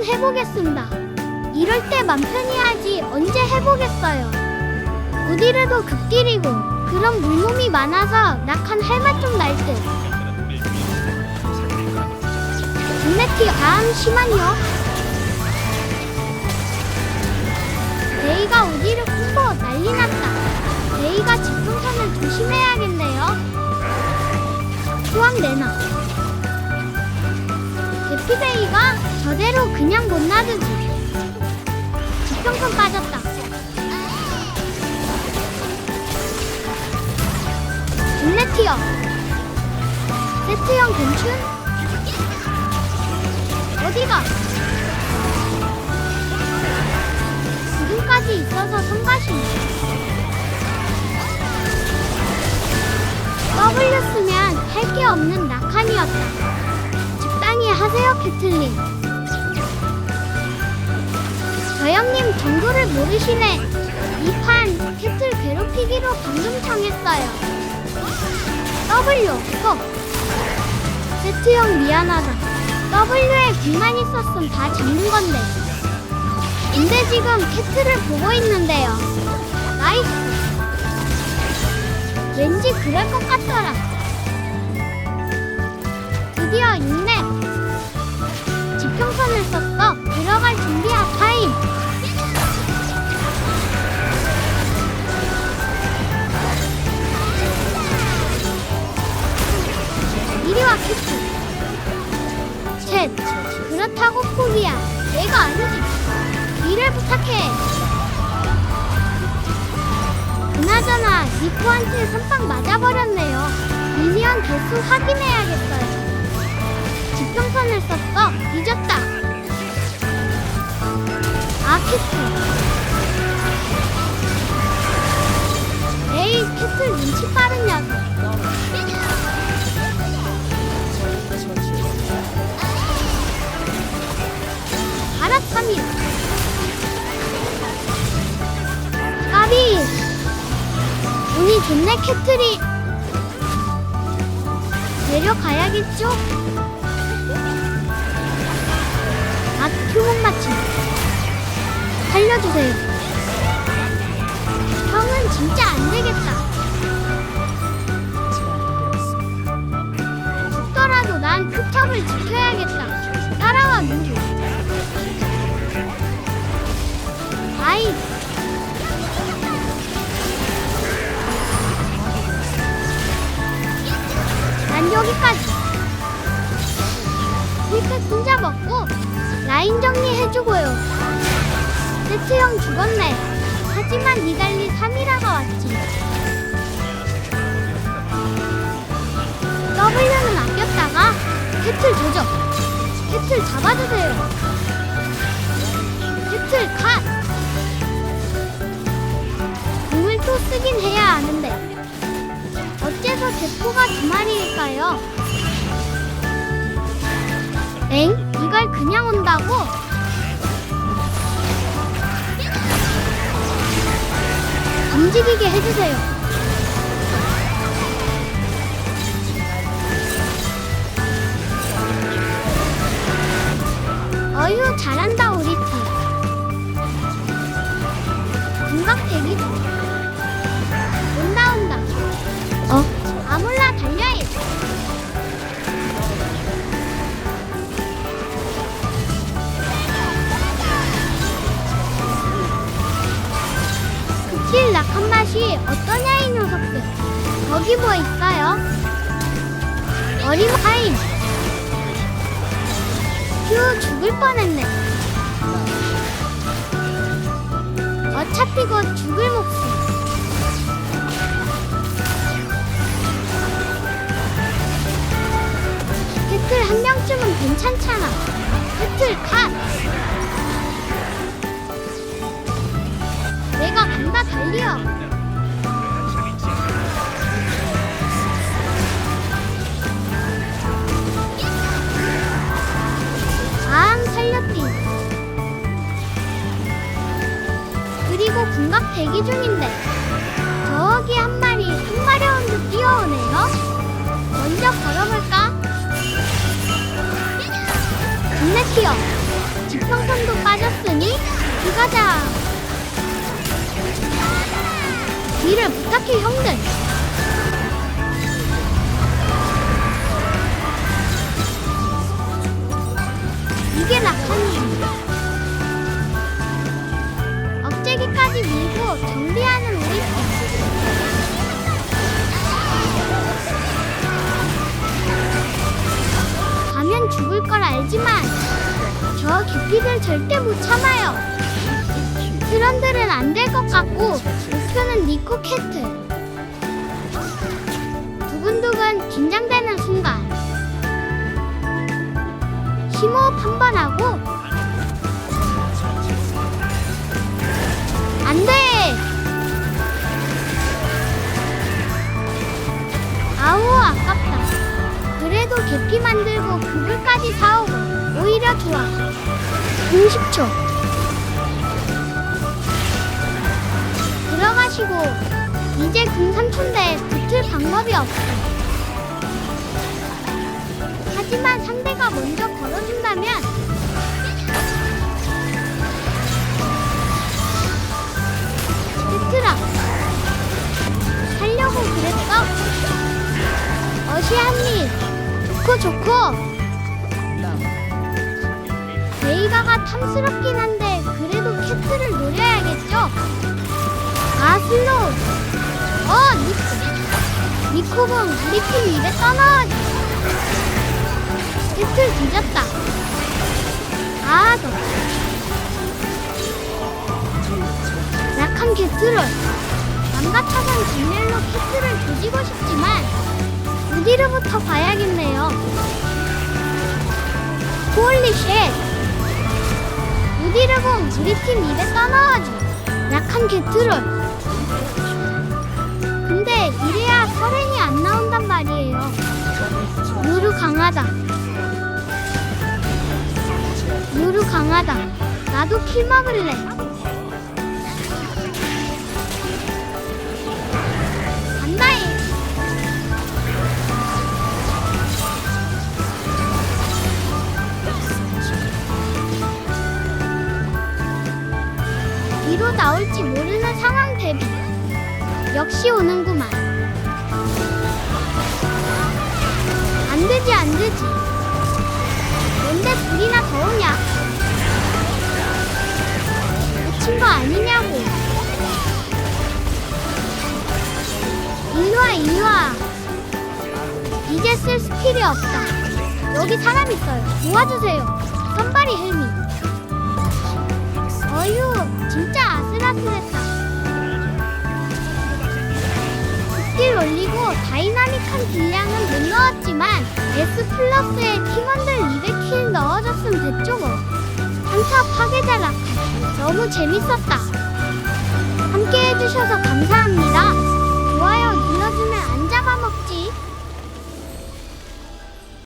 한번 해보겠습니다. 이럴 때 맘 편히 하지 언제 해보겠어요. 어디라도 극딜이고 그럼 물몸이 많아서 낙한 할맛 좀 날 듯. 분내티 다음 심한요. 데이가 어디를 품고 난리 났다. 데이가 집중선을 조심해야겠네요. 수학 내놔. 대피데이가 저대로 그냥 못 놔두지. 지평선 빠졌다. 블랙티어. 세트형 괜춘? 어디가? 지금까지 있어서 성가시네. W 쓰면 할 게 없는 낙한이었다. 적당히 하세요, 캐틀린. 저 형님 정보를 모르시네. 이 판 캐틀 괴롭히기로 방금 정했어요. W 없어. 세트형 미안하다. W에 귀만 있었음 다 잡는 건데. 근데 지금 캐틀을 보고 있는데요. 나이스. 왠지 그럴 것 같더라. 이리 와 캐치. 셋. 그렇다고 포기야. 내가 아니지. 일을 부탁해. 그나저나 니코한테 선빵 맞아버렸네요. 미니언 개수 확인해야겠어요. 지평선을 썼어. 잊었다. 아키트. 알았습니다. 까비. 운이 좋네 캐틀이. 내려가야겠죠? 아, 표본 맞춤. 살려주세요. 형은 진짜 안 되겠다. 죽더라도 난 표탑을 지켜야겠다. 따라와, 민규. 여기까지. 힐팩 혼자 먹고 라인 정리해주고요. 세트 형 죽었네. 하지만 니달리 3이라가 왔지. W는 아꼈다가 캐틀 조져. 캐틀 잡아주세요. 캐틀 컷! 대포가 두 마리일까요? 엥? 이걸 그냥 온다고? 움직이게 해주세요. 어휴, 잘한다, 거기 뭐 있어요? 어림하임 휴 죽을 뻔했네. 어차피 곧 죽을 목숨. 배틀 한 명쯤은 괜찮잖아. 배틀 컷 내가 간다 아 먼저 걸어볼까? 국내 티어 지평선도 빠졌으니 들어가자. 뒤를 부탁해 형들. 죽을 걸 알지만 저 깊이를 절대 못 참아요. 트런들은 안 될 것 같고 목표는 니코 캐트. 두근두근 긴장되는 순간 심호흡 한 번 하고 안 돼! 그래도 계피 만들고 그물까지 사오고 오히려 좋아. 30초. 들어가시고 이제 금삼촌대 붙을 방법이 없어. 하지만 상대가 먼저 걸어준다면 좋고 좋고. 베이가가 탐스럽긴 한데 그래도 캐트를 노려야겠죠? 아 슬로우. 어 니코 니코봉 우리 팀 입에 떠넣어야지 캐트 뒤졌다. 아너. 약한 캐트를. 남가차선 진멸로 캐트를 조지고 싶지만 우디르부터 봐야겠네요. 홀리 쉣! 우디르봉 우리 팀 입에 떠넣어야지 약한 개트롤 근데 이래야 설행이 안 나온단 말이에요. 무르 강하다. 무르 강하다. 나도 킬 먹을래 역시 오는구만. 안 되지 안 되지. 뭔데 둘이나 더 오냐? 미친 거 아니냐고. 일로와 일로와. 이제 쓸 스킬이 없다. 여기 사람 있어요. 도와주세요. 선발이 헬미. 어휴 진짜 아슬아슬했다 스킬 올리고 다이나믹한 딜량은 못 넣었지만 S 플러스에 팀원들 200킬 넣어줬으면 됐죠 뭐. 한타 파괴자 라카 너무 재밌었다. 함께 해주셔서 감사합니다. 좋아요 눌러주면 안 잡아먹지